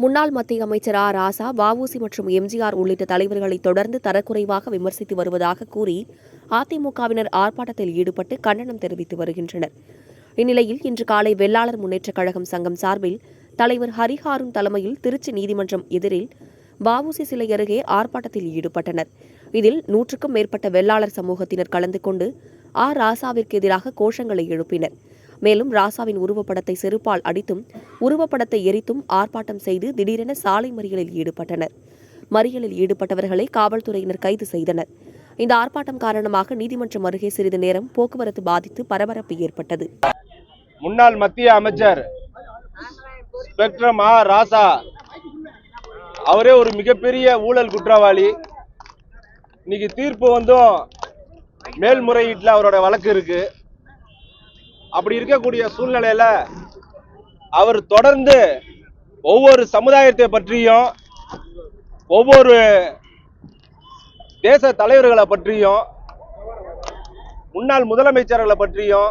முன்னாள் மத்திய அமைச்சர் ஆ ராசா வஉசி மற்றும் எம்ஜிஆர் உள்ளிட்ட தலைவர்களை தொடர்ந்து தரக்குறைவாக விமர்சித்து வருவதாக கூறி அதிமுகவினர் ஆர்ப்பாட்டத்தில் ஈடுபட்டு கண்டனம் தெரிவித்து வருகின்றனர். இந்நிலையில் இன்று காலை வெள்ளாளர் முன்னேற்றக் கழகம் சங்கம் சார்பில் தலைவர் ஹரிஹாரும் தலைமையில் திருச்சி நீதிமன்றம் எதிரில் வஉசி சிலை அருகே ஆர்ப்பாட்டத்தில் ஈடுபட்டனர். இதில் நூற்றுக்கும் மேற்பட்ட வெள்ளாளர் சமூகத்தினர் கலந்து கொண்டு ஆ. ராசாவிற்கு எதிராக கோஷங்களை எழுப்பினர். மேலும் ராசாவின் உருவப்படத்தை செருப்பால் அடித்தும் உருவப்படத்தை எரித்தும் ஆர்ப்பாட்டம் செய்து திடீரென சாலை மறியலில் ஈடுபட்டனர். மறியலில் ஈடுபட்டவர்களை காவல்துறையினர் கைது செய்தனர். இந்த ஆர்ப்பாட்டம் காரணமாக நீதிமன்றம் அருகே சிறிது நேரம் போக்குவரத்து பாதித்து பரபரப்பு ஏற்பட்டது. முன்னாள் மத்திய அமைச்சர் ஸ்பெக்ட்ரம் ஆ. ராசா அவரே ஒரு மிகப்பெரிய ஊழல் குற்றவாளி. இன்னைக்கு தீர்ப்பு வந்தும் மேல்முறையீட்டில் அவரோட வழக்கு இருக்கு. அப்படி இருக்கக்கூடிய சூழ்நிலையில அவர் தொடர்ந்து ஒவ்வொரு சமுதாயத்தை பற்றியும் ஒவ்வொரு தேச தலைவர்களை பற்றியும் முன்னாள் முதலமைச்சர்களை பற்றியும்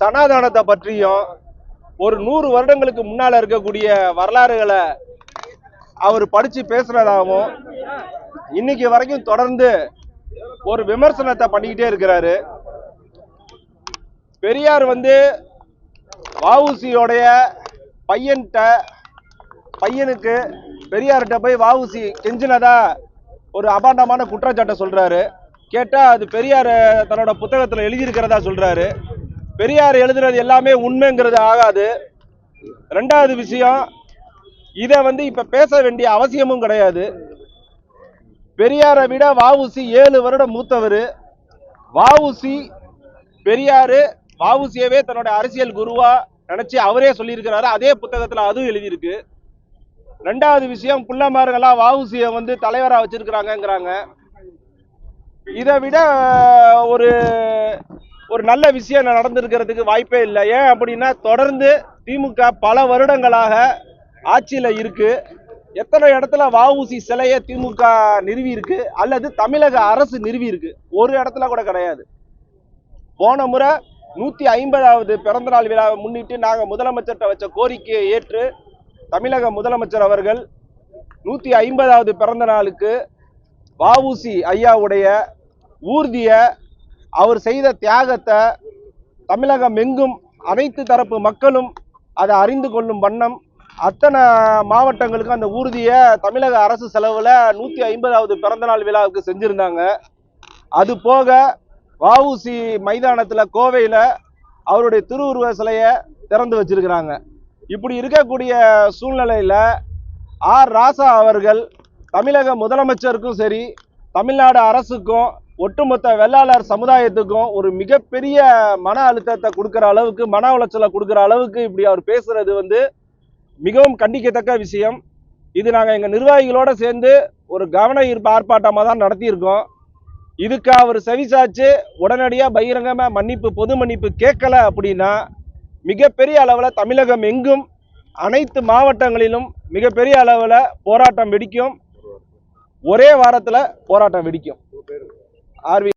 சனாதானத்தை பற்றியும் ஒரு நூறு வருடங்களுக்கு முன்னால் இருக்கக்கூடிய வரலாறுகளை அவர் படித்து பேசுனதாகவும் இன்னைக்கு வரைக்கும் தொடர்ந்து ஒரு விமர்சனத்தை பண்ணிக்கிட்டே இருக்கிறாரு. பெரியார் வந்து வஉசியோடைய பையன்கிட்ட பையனுக்கு பெரியார்கிட்ட போய் வஉசி கெஞ்சினதா ஒரு அபாண்டமான குற்றச்சாட்டை சொல்கிறாரு கேட்டால் அது பெரியார் தன்னோட புத்தகத்தில் எழுதியிருக்கிறதா சொல்கிறாரு பெரியார் எழுதுறது எல்லாமே உண்மைங்கிறது ஆகாது. ரெண்டாவது விஷயம் இதை வந்து இப்போ பேச வேண்டிய அவசியமும் கிடையாது. பெரியாரை விட வஉசி ஏழு வருடம் மூத்தவர். வஉசி பெரியாரு வஉசியவே தன்னோட அரசியல் குருவா நினைச்சு அவரே சொல்லியிருக்கிறாரு. அதே புத்தகத்துல அதுவும் எழுதியிருக்கு. ரெண்டாவது விஷயம் புள்ளமார்கள்லாம் வஉசியை வந்து தலைவரா வச்சிருக்கிறாங்கிறாங்க இதை விட ஒரு ஒரு நல்ல விஷயம் நடந்திருக்கிறதுக்கு வாய்ப்பே இல்லை. ஏன் அப்படின்னா தொடர்ந்து திமுக பல வருடங்களாக ஆட்சியில் இருக்கு. எத்தனை இடத்துல வஉசி சிலையை திமுக நிறுவி இருக்கு அல்லது தமிழக அரசு நிறுவி இருக்கு ஒரு இடத்துல கூட கிடையாது. போன முறை நூற்றி ஐம்பதாவது பிறந்தநாள் விழாவை முன்னிட்டு நாங்கள் முதலமைச்சர்கிட்ட வச்ச கோரிக்கையை ஏற்று தமிழக முதலமைச்சர் அவர்கள் நூற்றி ஐம்பதாவது பிறந்த நாளுக்கு வவுசி ஐயாவுடைய ஊர்திய அவர் செய்த தியாகத்தை தமிழகம் எங்கும் அனைத்து தரப்பு மக்களும் அதை அறிந்து கொள்ளும் வண்ணம் அத்தனை மாவட்டங்களுக்கும் அந்த ஊர்தியை தமிழக அரசு செலவில் நூற்றி ஐம்பதாவது பிறந்தநாள் விழாவுக்கு செஞ்சுருந்தாங்க. அது போக வஉசி மைதானத்தில் கோவையில் அவருடைய திருவுருவ சிலையை திறந்து வச்சிருக்கிறாங்க. இப்படி இருக்கக்கூடிய சூழ்நிலையில் ஆர் ராசா அவர்கள் தமிழக முதலமைச்சருக்கும் சரி தமிழ்நாடு அரசுக்கும் ஒட்டுமொத்த வெள்ளாளர் சமுதாயத்துக்கும் ஒரு மிகப்பெரிய மன அழுத்தத்தை கொடுக்குற அளவுக்கு மன உளைச்சலை கொடுக்குற அளவுக்கு இப்படி அவர் பேசுறது வந்து மிகவும் கண்டிக்கத்தக்க விஷயம். இது நாங்கள் எங்கள் நிர்வாகிகளோடு சேர்ந்து ஒரு கவன ஈர்ப்பு ஆர்ப்பாட்டமாக தான் நடத்தியிருக்கோம். இதுக்கு அவர் செவிசாச்சு உடனடியாக பகிரங்கமாக மன்னிப்பு பொது மன்னிப்பு கேட்கல அப்படின்னா மிகப்பெரிய அளவில் தமிழகம் எங்கும் அனைத்து மாவட்டங்களிலும் மிகப்பெரிய அளவில் போராட்டம் வெடிக்கும். ஒரே வாரத்தில் போராட்டம் வெடிக்கும். ஆர்வி